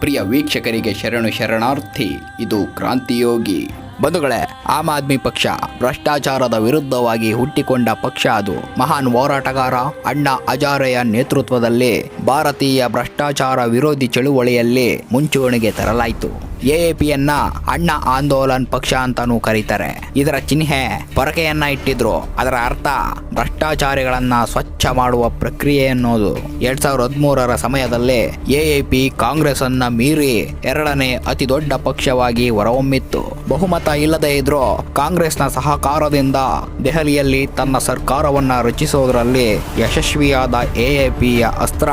ಪ್ರಿಯ ವೀಕ್ಷಕರಿಗೆ ಶರಣು ಶರಣಾರ್ಥಿ, ಇದು ಕ್ರಾಂತಿಯೋಗಿ. ಬಂಧುಗಳೇ, ಆಮ್ ಆದ್ಮಿ ಪಕ್ಷ ಭ್ರಷ್ಟಾಚಾರದ ವಿರುದ್ಧವಾಗಿ ಹುಟ್ಟಿಕೊಂಡ ಪಕ್ಷ ಅದು. ಮಹಾನ್ ಹೋರಾಟಗಾರ ಅಣ್ಣಾ ಅಜಾರಯ ನೇತೃತ್ವದಲ್ಲಿ ಭಾರತೀಯ ಭ್ರಷ್ಟಾಚಾರ ವಿರೋಧಿ ಚಳುವಳಿಯಲ್ಲಿ ಮುಂಚೂಣಿಗೆ ತರಲಾಯಿತು. ಎಎಪಿಯನ್ನ ಅಣ್ಣ ಆಂದೋಲನ್ ಪಕ್ಷ ಅಂತಾನೂ ಕರೀತಾರೆ. ಇದರ ಚಿಹ್ನೆ ಪೊರಕೆಯನ್ನ ಇಟ್ಟಿದ್ರು. ಅದರ ಅರ್ಥ ಭ್ರಷ್ಟಾಚಾರಿಗಳನ್ನ ಸ್ವಚ್ಛ ಮಾಡುವ ಪ್ರಕ್ರಿಯೆ ಅನ್ನೋದು. ಎರಡ್ ಸಾವಿರದ ಹದಿಮೂರರ ಸಮಯದಲ್ಲಿ ಎಎಪಿ ಕಾಂಗ್ರೆಸ್ ಅನ್ನ ಮೀರಿ ಎರಡನೇ ಅತಿ ದೊಡ್ಡ ಪಕ್ಷವಾಗಿ ಹೊರಹೊಮ್ಮಿತ್ತು. ಬಹುಮತ ಇಲ್ಲದೆ ಇದ್ರೂ ಕಾಂಗ್ರೆಸ್ನ ಸಹಕಾರದಿಂದ ದೆಹಲಿಯಲ್ಲಿ ತನ್ನ ಸರ್ಕಾರವನ್ನ ರಚಿಸುವುದರಲ್ಲಿ ಯಶಸ್ವಿಯಾದ ಎಎಪಿಯ ಅಸ್ತ್ರ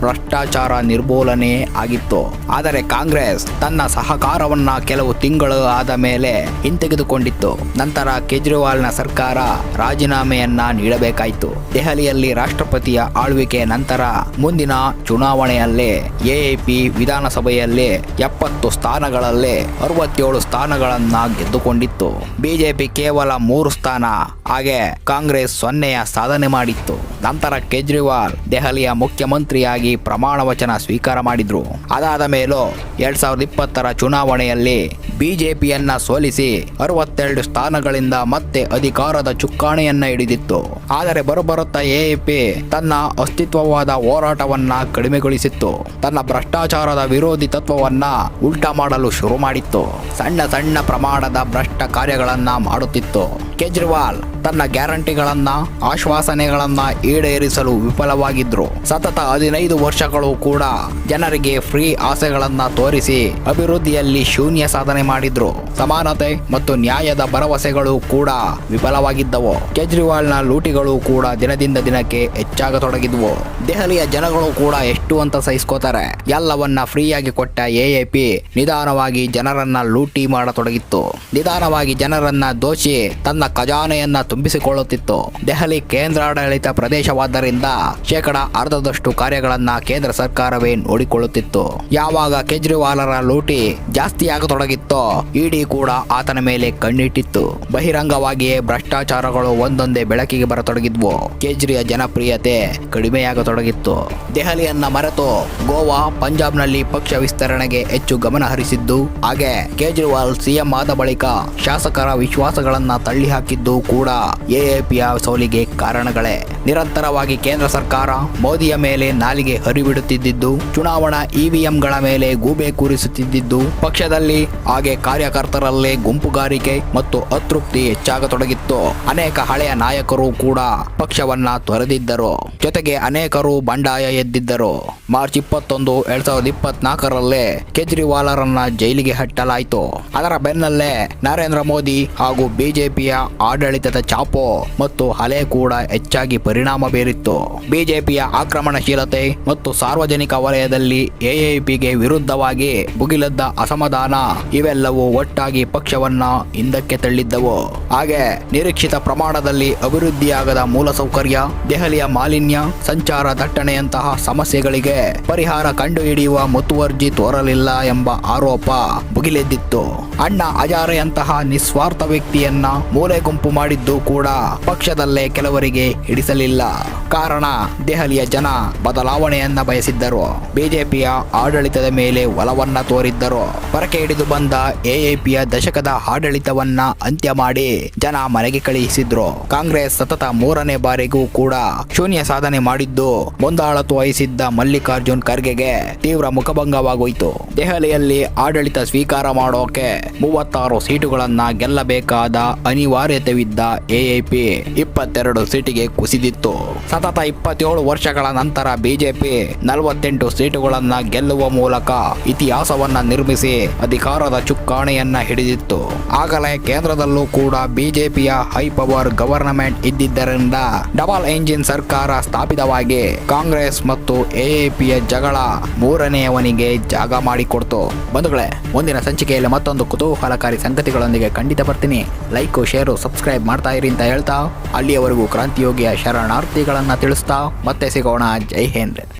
ಭ್ರಷ್ಟಾಚಾರ ನಿರ್ಮೂಲನೆ ಆಗಿತ್ತು. ಆದರೆ ಕಾಂಗ್ರೆಸ್ ತನ್ನ ಸಹಕಾರವನ್ನ ಕೆಲವು ತಿಂಗಳು ಆದ ಮೇಲೆ ಹಿಂತೆಗೆದುಕೊಂಡಿತ್ತು. ನಂತರ ಕೇಜ್ರಿವಾಲ್ನ ಸರ್ಕಾರ ರಾಜೀನಾಮೆಯನ್ನ ನೀಡಬೇಕಾಯಿತು. ದೆಹಲಿಯಲ್ಲಿ ರಾಷ್ಟ್ರಪತಿಯ ಆಳ್ವಿಕೆ ನಂತರ ಮುಂದಿನ ಚುನಾವಣೆಯಲ್ಲಿ ಎಎಪಿ ವಿಧಾನಸಭೆಯಲ್ಲಿ ಎಪ್ಪತ್ತು ಸ್ಥಾನಗಳಲ್ಲಿ ಅರವತ್ತೇಳು ಸ್ಥಾನಗಳನ್ನ ಗೆದ್ದುಕೊಂಡಿತ್ತು. ಬಿಜೆಪಿ ಕೇವಲ ಮೂರು ಸ್ಥಾನ, ಹಾಗೆ ಕಾಂಗ್ರೆಸ್ ಸೊನ್ನೆಯ ಸಾಧನೆ ಮಾಡಿತ್ತು. ನಂತರ ಕೇಜ್ರಿವಾಲ್ ದೆಹಲಿಯ ಮುಖ್ಯಮಂತ್ರಿಯಾಗಿ ಪ್ರಮಾಣ ವಚನ ಸ್ವೀಕಾರ ಮಾಡಿದ್ರು. ಅದಾದ ಮೇಲೂ ಎರಡ್ ಸಾವಿರದ ಇಪ್ಪತ್ತರ ಚುನಾವಣೆಯಲ್ಲಿ ಬಿಜೆಪಿಯನ್ನ ಸೋಲಿಸಿ ಅರವತ್ತೆರಡು ಸ್ಥಾನಗಳಿಂದ ಮತ್ತೆ ಅಧಿಕಾರದ ಚುಕ್ಕಾಣಿಯನ್ನ ಹಿಡಿದಿತ್ತು. ಆದರೆ ಬರುಬರುತ್ತಾ ಎಎಪಿ ತನ್ನ ಅಸ್ತಿತ್ವವಾದ ಹೋರಾಟವನ್ನ ಕಡಿಮೆಗೊಳಿಸಿತ್ತು. ತನ್ನ ಭ್ರಷ್ಟಾಚಾರದ ವಿರೋಧಿ ತತ್ವವನ್ನ ಉಲ್ಟಾ ಮಾಡಲು ಶುರು ಮಾಡಿತ್ತು. ಸಣ್ಣ ಸಣ್ಣ ಪ್ರಮಾಣದ ಭ್ರಷ್ಟ ಕಾರ್ಯಗಳನ್ನ ಮಾಡುತ್ತಿತ್ತು. ಕೇಜ್ರಿವಾಲ್ ತನ್ನ ಗ್ಯಾರಂಟಿಗಳನ್ನ, ಆಶ್ವಾಸನೆಗಳನ್ನ ಈಡೇರಿಸಲು ವಿಫಲವಾಗಿದ್ರು. ಸತತ ಹದಿನೈದು ವರ್ಷಗಳು ಕೂಡ ಜನರಿಗೆ ಫ್ರೀ ಆಸೆಗಳನ್ನ ತೋರಿಸಿ ಅಭಿವೃದ್ಧಿಯಲ್ಲಿ ಶೂನ್ಯ ಸಾಧನೆ ಮಾಡಿದ್ರು. ಸಮಾನತೆ ಮತ್ತು ನ್ಯಾಯದ ಭರವಸೆಗಳು ಕೂಡ ವಿಫಲವಾಗಿದ್ದವು. ಕೇಜ್ರಿವಾಲ್ನ ಲೂಟಿಗಳು ಕೂಡ ದಿನದಿಂದ ದಿನಕ್ಕೆ ಹೆಚ್ಚಾಗತೊಡಗಿದ್ವು. ದೆಹಲಿಯ ಜನಗಳು ಕೂಡ ಎಷ್ಟು ಅಂತ ಸಹಿಸ್ಕೋತಾರೆ. ಎಲ್ಲವನ್ನ ಫ್ರೀಯಾಗಿ ಕೊಟ್ಟ ಎಎಪಿ ನಿಧಾನವಾಗಿ ಜನರನ್ನ ಲೂಟಿ ಮಾಡತೊಡಗಿತ್ತು. ನಿಧಾನವಾಗಿ ಜನರನ್ನ ದೋಷಿ ತನ್ನ ಖಜಾನೆಯನ್ನ ತುಂಬಿಸಿಕೊಳ್ಳುತ್ತಿತ್ತು. ದೆಹಲಿ ಕೇಂದ್ರಾಡಳಿತ ಪ್ರದೇಶವಾದ್ದರಿಂದ ಶೇಕಡ ಅರ್ಧದಷ್ಟು ಕಾರ್ಯಗಳನ್ನ ಕೇಂದ್ರ ಸರ್ಕಾರವೇ ನೋಡಿಕೊಳ್ಳುತ್ತಿತ್ತು. ಯಾವಾಗ ಕೇಜ್ರಿವಾಲರ ಲೂಟಿ ಜಾಸ್ತಿಯಾಗತೊಡಗಿತ್ತೋ ಇಡಿ ಕೂಡ ಆತನ ಮೇಲೆ ಕಣ್ಣಿಟ್ಟಿತ್ತು. ಬಹಿರಂಗವಾಗಿಯೇ ಭ್ರಷ್ಟಾಚಾರಗಳು ಒಂದೊಂದೇ ಬೆಳಕಿಗೆ ಬರತೊಡಗಿದ್ವು. ಕೇಜ್ರಿಯ ಜನಪ್ರಿಯತೆ ಕಡಿಮೆಯಾಗತೊಡಗಿತ್ತು. ದೆಹಲಿಯನ್ನ ಮರೆತು ಗೋವಾ, ಪಂಜಾಬ್ನಲ್ಲಿ ಪಕ್ಷ ವಿಸ್ತರಣೆಗೆ ಹೆಚ್ಚು ಗಮನ ಹರಿಸಿದ್ದು ಹಾಗೆ ಕೇಜ್ರಿವಾಲ್ ಸಿಎಂ ಆದ ಬಳಿಕ ಶಾಸಕರ ವಿಶ್ವಾಸಗಳನ್ನ ತಳ್ಳಿ ಹಾಕಿದ್ದು ಕೂಡ ಎಎಪಿಯ ಸೋಲಿಗೆ ಕಾರಣಗಳೇ. ನಿರಂತರವಾಗಿ ಕೇಂದ್ರ ಸರ್ಕಾರ ಮೋದಿಯ ಮೇಲೆ ನಾಲಿಗೆ ಹರಿಬಿಡುತ್ತಿದ್ದು ಚುನಾವಣಾ ಇವಿಎಂಗಳ ಮೇಲೆ ಗೂಬೆ ಕೂರಿಸುತ್ತಿದ್ದು ಪಕ್ಷದಲ್ಲಿ ಹಾಗೆ ಕಾರ್ಯಕರ್ತರಲ್ಲೇ ಗುಂಪುಗಾರಿಕೆ ಮತ್ತು ಅತೃಪ್ತಿ ಹೆಚ್ಚಾಗತೊಡಗಿತ್ತು. ಅನೇಕ ಹಳೆಯ ನಾಯಕರು ಕೂಡ ಪಕ್ಷವನ್ನ ತೊರೆದಿದ್ದರು. ಜೊತೆಗೆ ಅನೇಕರು ಬಂಡಾಯ ಎದ್ದಿದ್ದರು. ಮಾರ್ಚ್ ಇಪ್ಪತ್ತೊಂದು, ಎರಡ್ ಸಾವಿರದ ಇಪ್ಪತ್ನಾಲ್ಕರಲ್ಲೇ ಕೇಜ್ರಿವಾಲರನ್ನ ಜೈಲಿಗೆ ಹಟ್ಟಲಾಯಿತು ಅದರ ಬೆನ್ನಲ್ಲೇ ನರೇಂದ್ರ ಮೋದಿ ಹಾಗೂ ಬಿಜೆಪಿಯ ಆಡಳಿತದ ಚಾಪೋ ಮತ್ತು ಅಲೆ ಕೂಡ ಹೆಚ್ಚಾಗಿ ಪರಿಣಾಮ ಬೀರಿತ್ತು. ಬಿಜೆಪಿಯ ಆಕ್ರಮಣಶೀಲತೆ ಮತ್ತು ಸಾರ್ವಜನಿಕ ವಲಯದಲ್ಲಿ ಎಎಪಿಗೆ ವಿರುದ್ಧವಾಗಿ ಭುಗಿಲದ್ದ ಅಸಮಾಧಾನ ಇವೆಲ್ಲವೂ ಒಟ್ಟಾಗಿ ಪಕ್ಷವನ್ನ ಹಿಂದಕ್ಕೆ ತಳ್ಳಿದ್ದವು. ಹಾಗೆ ನಿರೀಕ್ಷಿತ ಪ್ರಮಾಣದಲ್ಲಿ ಅಭಿವೃದ್ಧಿಯಾಗದ ಮೂಲಸೌಕರ್ಯ, ದೆಹಲಿಯ ಮಾಲಿನ್ಯ, ಸಂಚಾರ ದಟ್ಟಣೆಯಂತಹ ಸಮಸ್ಯೆಗಳಿಗೆ ಪರಿಹಾರ ಕಂಡುಹಿಡಿಯುವ ಮುತುವರ್ಜಿ ತೋರಲಿಲ್ಲ ಎಂಬ ಆರೋಪ ಭುಗಿಲೆದ್ದಿತ್ತು. ಅಣ್ಣ ಹಜಾರೆಯಂತಹ ನಿಸ್ವಾರ್ಥ ವ್ಯಕ್ತಿಯನ್ನ ಮೂಲೆ ಗುಂಪು ಮಾಡಿದ್ದು ಕೂಡ ಪಕ್ಷದಲ್ಲೇ ಕೆಲವರಿಗೆ ಹಿಡಿಸಲಿಲ್ಲ. ಕಾರಣ ದೆಹಲಿಯ ಜನ ಬದಲಾವಣೆಯನ್ನ ಬಯಸಿದ್ದರು. ಬಿಜೆಪಿಯ ಆಡಳಿತದ ಮೇಲೆ ಒಲವನ್ನ ತೋರಿದ್ದರು. ಪರಕೆ ಹಿಡಿದು ಬಂದ ಎಎಪಿಯ ದಶಕದ ಆಡಳಿತವನ್ನ ಅಂತ್ಯ ಮಾಡಿ ಜನ ಮನೆಗೆ ಕಳುಹಿಸಿದ್ರು. ಕಾಂಗ್ರೆಸ್ ಸತತ ಮೂರನೇ ಬಾರಿಗೂ ಕೂಡ ಶೂನ್ಯ ಸಾಧನೆ ಮಾಡಿದ್ದು ಮುಂದಾಳತ್ವ ವಹಿಸಿದ್ದ ಮಲ್ಲಿಕಾರ್ಜುನ್ ಖರ್ಗೆಗೆ ತೀವ್ರ ಮುಖಭಂಗವಾಗೋಯ್ತು. ದೆಹಲಿಯಲ್ಲಿ ಆಡಳಿತ ಸ್ವೀಕಾರ ಮಾಡೋಕೆ ಮೂವತ್ತಾರು ಸೀಟುಗಳನ್ನ ಗೆಲ್ಲಬೇಕಾದ ಅನಿವಾರ್ಯತೆವಿದ್ದ ಎಎಪಿ ಇಪ್ಪತ್ತೆರಡು ಸೀಟಿಗೆ ಕುಸಿದಿತ್ತು. ಸತತ ಇಪ್ಪತ್ತೇಳು ವರ್ಷಗಳ ನಂತರ ಬಿಜೆಪಿ ನಲವತ್ತೆಂಟು ಸೀಟುಗಳನ್ನು ಗೆಲ್ಲುವ ಮೂಲಕ ಇತಿಹಾಸವನ್ನ ನಿರ್ಮಿಸಿ ಅಧಿಕಾರದ ಚುಕ್ಕಾಣಿಯನ್ನ ಹಿಡಿದಿತ್ತು. ಆಗಲೇ ಕೇಂದ್ರದಲ್ಲೂ ಕೂಡ ಬಿಜೆಪಿಯ ಹೈ ಪವರ್ ಗವರ್ನಮೆಂಟ್ ಇದ್ದಿದ್ದರಿಂದ ಡಬಲ್ ಎಂಜಿನ್ ಸರ್ಕಾರ ಸ್ಥಾಪಿತವಾಗಿ ಕಾಂಗ್ರೆಸ್ ಮತ್ತು ಎಎಪಿಯ ಜಗಳ ಮೂರನೆಯವನಿಗೆ ಜಾಗ ಮಾಡಿಕೊಡ್ತು. ಬಂಧುಗಳೇ, ಮುಂದಿನ ಸಂಚಿಕೆಯಲ್ಲಿ ಮತ್ತೊಂದು ಕುತೂಹಲಕಾರಿ ಸಂಗತಿಗಳೊಂದಿಗೆ ಖಂಡಿತ ಬರ್ತೀನಿ. ಲೈಕ್, ಶೇರು, ಸಬ್ಸ್ಕ್ರೈಬ್ ಮಾಡ್ತಾ ಇರಿ ಅಂತ ಹೇಳ್ತಾ, ಅಲ್ಲಿಯವರೆಗೂ ಕ್ರಾಂತಿಯೋಗಿಯ ಶರಣಾರ್ಥಿಗಳನ್ನ ತಿಳಿಸ್ತಾ ಮತ್ತೆ ಸಿಗೋಣ. ಜೈ ಹಿಂದ್.